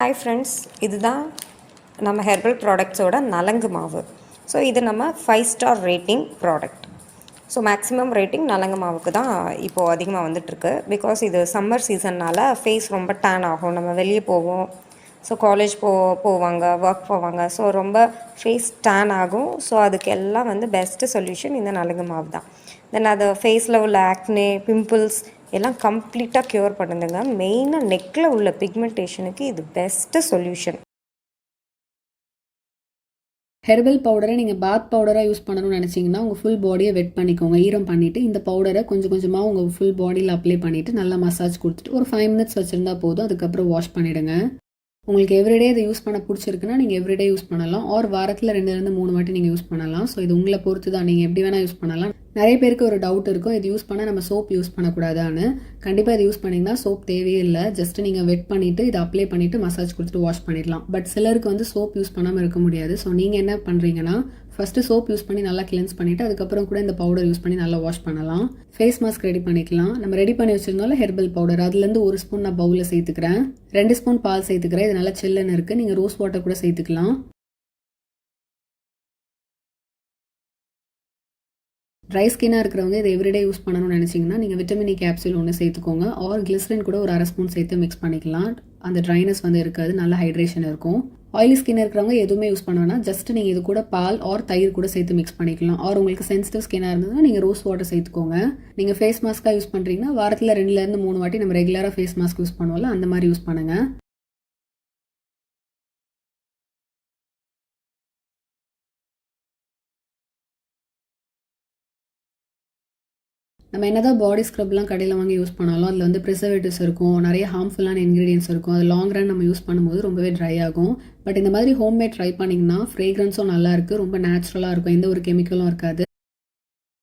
Hi friends இதுதான் நம்ம herbal ப்ராடக்ட்ஸோட நலங்கு மாவு. ஸோ இது நம்ம five star rating product so maximum rating நலங்கு மாவுக்கு தான் இப்போது அதிகமாக வந்துட்டுருக்கு பிகாஸ் இது சம்மர் சீசன்னால் ஃபேஸ் ரொம்ப டேன் ஆகும். நம்ம வெளியே போவோம். ஸோ காலேஜ் போ போவாங்க ஒர்க் போவாங்க. ஸோ ரொம்ப ஃபேஸ் டேன் ஆகும். ஸோ அதுக்கெல்லாம் வந்து பெஸ்ட்டு சொல்யூஷன் இந்த நலுங்கு மாவு தான். தென் அது ஃபேஸில் உள்ள ஆக்னே பிம்பிள்ஸ் எல்லாம் கம்ப்ளீட்டாக க்யூர் பண்ணுதுங்க. மெயினாக நெக்கில் உள்ள பிக்மெண்டேஷனுக்கு இது பெஸ்ட்டு சொல்யூஷன் ஹெர்பல் பவுடரை நீங்கள் பாத் பவுடராக யூஸ் பண்ணணும்னு நினச்சிங்கன்னா உங்கள் ஃபுல் பாடியை வெட் பண்ணிக்கோங்க. ஈரம் பண்ணிவிட்டு இந்த பவுடரை கொஞ்சம் கொஞ்சமாக உங்கள் ஃபுல் பாடியில் அப்ளை பண்ணிவிட்டு நல்லா மசாஜ் கொடுத்துட்டு ஒரு ஃபைவ் மினிட்ஸ் வச்சுருந்தா போதும். அதுக்கப்புறம் வாஷ் பண்ணிவிடுங்க உங்களுக்கு எவ்ரிடே இதை யூஸ் பண்ண பிடிச்சிருக்குன்னா நீங்கள் எவ்ரிடே யூஸ் பண்ணலாம். ஆர் வாரத்தில் ரெண்டுலேருந்து மூணு வாட்டி நீங்கள் யூஸ் பண்ணலாம். ஸோ இது உங்களை பொறுத்து தான். நீங்கள் எப்படி வேணால் யூஸ் பண்ணலாம். நிறைய பேருக்கு ஒரு டவுட் இருக்கும். இது யூஸ் பண்ணால் நம்ம சோப் யூஸ் பண்ணக்கூடாதான்னு. கண்டிப்பாக இது யூஸ் பண்ணிங்கன்னா சோப் தேவையே இல்லை. ஜஸ்ட் நீங்கள் வெட் பண்ணிவிட்டு இதை அப்ளை பண்ணிவிட்டு மசாஜ் கொடுத்துட்டு வாஷ் பண்ணிடலாம். பட் சிலருக்கு வந்து சோப் யூஸ் பண்ணாமல் இருக்க முடியாது. ஸோ நீங்கள் என்ன பண்ணுறீங்கன்னா ஃபஸ்ட்டு சோப் யூஸ் பண்ணி நல்லா கிளென்ஸ் பண்ணிவிட்டு அதுக்கப்புறம் கூட இந்த பவுடர் யூஸ் பண்ணி நல்லா வாஷ் பண்ணலாம். ஃபேஸ் மாஸ்க் ரெடி பண்ணிக்கலாம். நம்ம ரெடி பண்ணி வச்சுருந்தாலும் ஹெர்பல் பவுடர் அதுலேருந்து ஒரு ஸ்பூன் நான் பவுலில் சேர்த்துக்கிறேன். ரெண்டு ஸ்பூன் பால் சேர்த்துக்கிறேன். இது நல்லா சில்லுன்னு இருக்குது நீங்கள் ரோஸ் வாட்டர் கூட சேர்த்துக்கலாம். ட்ரை ஸ்கின்னாக இருக்கிறவங்க இதை எவ்ரிடே யூஸ் பண்ணணும்னு நினச்சிங்கன்னா நீங்கள் விட்டமின் இ e கேப்சூல் ஒன்று சேர்த்துக்கோங்க. ஆர் கிளிசரின் கூட ஒரு அரை ஸ்பூன் சேர்த்து மிக்ஸ் பண்ணிக்கலாம். அந்த ட்ரைனஸ் வந்து இருக்காது. நல்ல ஹைட்ரேஷன் இருக்கும். ஆயிலி ஸ்கின் இருக்கிறவங்க எதுவுமே யூஸ் பண்ண ஜஸ்ட் நீங்கள் இது கூட பால் ஆர் தயிர் கூட சேர்த்து மிக்ஸ் பண்ணிக்கலாம். ஆர் உங்களுக்கு சென்சிட்டிவ் ஸ்கின்னாக இருந்ததுன்னா நீங்கள் ரோஸ் வாட்டர் சேர்த்துக்கோங்க. நீங்கள் ஃபேஸ் மாஸ்க்காக யூஸ் பண்ணுறீங்கன்னா வாரத்தில் ரெண்டுலேருந்து மூணு வாட்டி நம்ம ரெகுலராக ஃபேஸ் மாஸ்க் யூஸ் பண்ணுவோம்ல அந்த மாதிரி யூஸ் பண்ணுங்கள் நம்ம என்னதான் பாடி ஸ்க்ரப்லாம் கடையில் வாங்கி யூஸ் பண்ணாலும் அதில் வந்து ப்ரிசர்வேட்டிவ்ஸ் இருக்கும் நிறைய ஹார்ம்ஃபுல்லான இன்க்ரீடியன்ஸ் இருக்கும். அது லாங் ரன் நம்ம யூஸ் பண்ணும்போது ரொம்பவே ட்ரை ஆகும். பட் இந்த மாதிரி ஹோம்மேட் ட்ரை பண்ணிங்கன்னா ஃப்ரேக்ரன்ஸும் நல்லாயிருக்கு ரொம்ப நேச்சுரலாக இருக்கும். எந்த ஒரு கெமிக்கலும் இருக்காது.